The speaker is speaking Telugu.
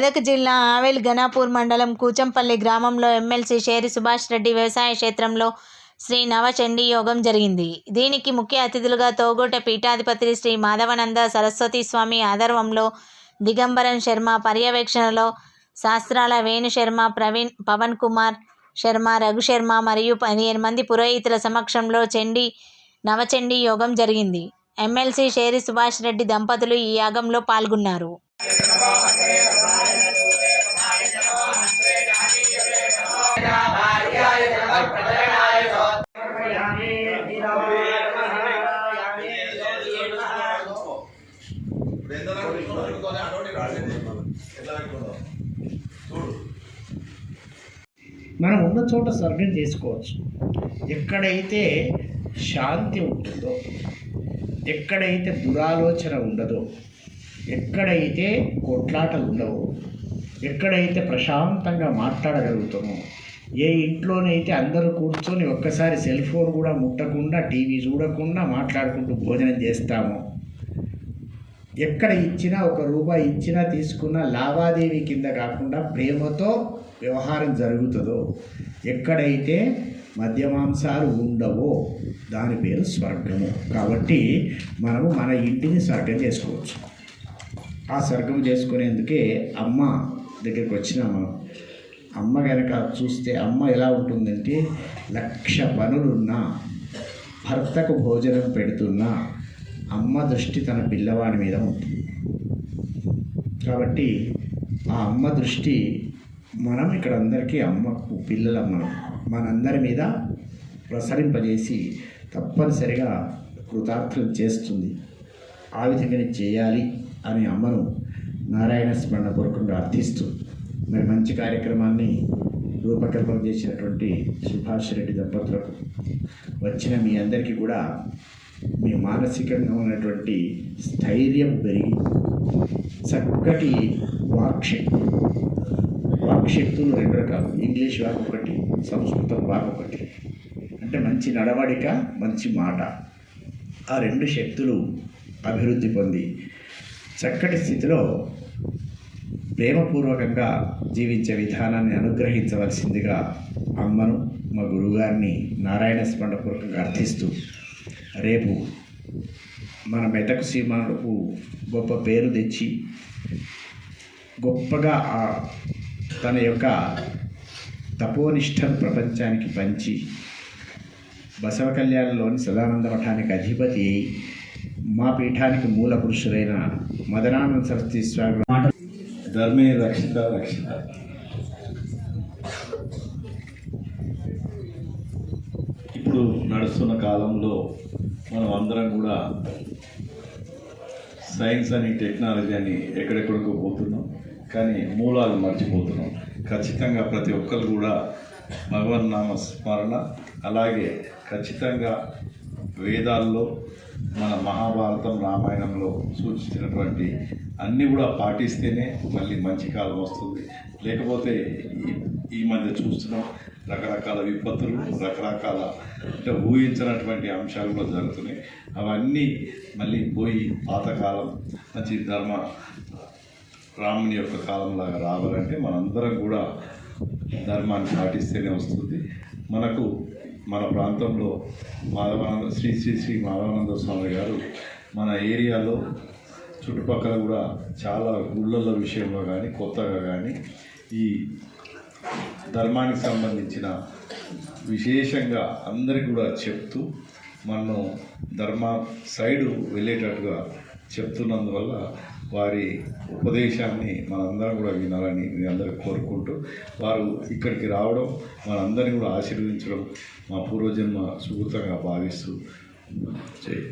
మెదక్ జిల్లా ఆవేల్ ఘనాపూర్ మండలం కూచంపల్లి గ్రామంలో ఎమ్మెల్సీ షేరి సుభాష్ రెడ్డి వ్యవసాయ క్షేత్రంలో శ్రీ నవచండీ యోగం జరిగింది. దీనికి ముఖ్య అతిథులుగా తోగోట పీఠాధిపతి శ్రీ మాధవనంద సరస్వతి స్వామి ఆధర్వంలో దిగంబరం శర్మ పర్యవేక్షణలో శాస్త్రాల వేణు శర్మ ప్రవీణ్ పవన్ కుమార్ శర్మ రఘు శర్మ మరియు పదిహేను మంది పురోహితుల సమక్షంలో చండీ నవచండీ యోగం జరిగింది. ఎమ్మెల్సీ షేరి సుభాష్ రెడ్డి దంపతులు ఈ యాగంలో పాల్గొన్నారు. మనం ఉన్న చోట స్వర్గం చేసుకోవచ్చు. ఎక్కడైతే శాంతి ఉంటుందో ఎక్కడైతే దురాలోచన ఉండదో ఎక్కడైతే కొట్లాటలు ఉండవో ఎక్కడైతే ప్రశాంతంగా మాట్లాడగలుగుతామో ఏ ఇంట్లోనైతే అందరూ కూర్చొని ఒక్కసారి సెల్ ఫోన్ కూడా ముట్టకుండా టీవీ చూడకుండా మాట్లాడుకుంటూ భోజనం చేస్తాము. ఎక్కడ ఇచ్చినా ఒక రూపాయి ఇచ్చినా తీసుకున్న లావాదేవీ కింద కాకుండా ప్రేమతో వ్యవహారం జరుగుతుందో ఎక్కడైతే మద్యమాంసాలు ఉండవో దాని పేరు స్వర్గము. కాబట్టి మనము మన ఇంటిని స్వర్గం చేసుకోవచ్చు. ఆ స్వర్గం చేసుకునేందుకే అమ్మ దగ్గరికి వచ్చినాము? అమ్మ కనుక చూస్తే అమ్మ ఎలా ఉంటుందంటే లక్ష పనులున్నా భర్తకు భోజనం పెడుతున్నా అమ్మ దృష్టి తన పిల్లవాడి మీద ఉంటుంది. కాబట్టి ఆ అమ్మ దృష్టి మనం ఇక్కడ అందరికీ అమ్మకు పిల్లల మనం మనందరి మీద ప్రసరింపజేసి తప్పనిసరిగా కృతార్థం చేస్తుంది. ఆ విధంగానే చేయాలి అని అమ్మను నారాయణ స్మరణ పూర్వకంగా అర్థిస్తుంది మరి మంచి కార్యక్రమాన్ని రూపకల్పన చేసినటువంటి సుభాష్ రెడ్డి దంపతులకు వచ్చిన మీ అందరికీ కూడా మీ మానసికంగా ఉన్నటువంటి స్థైర్యం పెరిగి చక్కటి వాక్శక్తి వాక్శక్తులు రెండు రకాలు. ఇంగ్లీష్ వాక్ ఒకటి సంస్కృతం వాక్ ఒకటి. అంటే మంచి నడవడిక మంచి మాట. ఆ రెండు శక్తులు అభివృద్ధి పొంది చక్కటి స్థితిలో ప్రేమపూర్వకంగా జీవించే విధానాన్ని అనుగ్రహించవలసిందిగా అమ్మను మా గురువుగారిని నారాయణ స్మరణపూర్వకంగా అర్థిస్తూ రేపు మన మెదకు సీమకు గొప్ప పేరు తెచ్చి గొప్పగా తన యొక్క తపోనిష్టను ప్రపంచానికి పంచి బసవ కళ్యాణంలోని సదానంద మఠానికి అధిపతి అయి మా పీఠానికి మూల పురుషులైన మదనానంద సరస్వతి స్వామి ధర్మే రక్షిత రక్షిత. ఇప్పుడు నడుస్తున్న కాలంలో మనం అందరం కూడా సైన్స్ అని టెక్నాలజీ అని ఎక్కడెక్కడికో పోతున్నాం కానీ మూలాలు మర్చిపోతున్నాం. ఖచ్చితంగా ప్రతి ఒక్కరు కూడా భగవన్నామ స్మరణ అలాగే ఖచ్చితంగా వేదాల్లో మన మహాభారతం రామాయణంలో సూచించినటువంటి అన్నీ కూడా పాటిస్తేనే మళ్ళీ మంచి కాలం వస్తుంది. లేకపోతే ఈ ఈ మధ్య చూస్తున్నాం రకరకాల విపత్తులు రకరకాల అంటే ఊహించినటువంటి అంశాలు కూడా జరుగుతున్నాయి. అవన్నీ మళ్ళీ పోయి పాతకాలం మంచి ధర్మ రాముని యొక్క కాలంలాగా రావాలంటే మనందరం కూడా ధర్మాన్ని పాటిస్తేనే వస్తుంది. మనకు మన ప్రాంతంలో మాధవానంద శ్రీ శ్రీ శ్రీ మాధవానంద స్వామి గారు మన ఏరియాలో చుట్టుపక్కల కూడా చాలా గుళ్ళల విషయంలో కానీ కొత్తగా కానీ ఈ ధర్మానికి సంబంధించిన విశేషంగా అందరికి కూడా చెప్తూ మనం ధర్మ సైడు వెళ్ళేటట్టుగా చెప్తున్నందువల్ల వారి ఉపదేశాన్ని మనందరం కూడా వినాలని మీ అందరూ కోరుకుంటూ వారు ఇక్కడికి రావడం మనందరినీ కూడా ఆశీర్వదించడం మా పూర్వజన్మ సుకృతంగా భావిస్తూ చేయి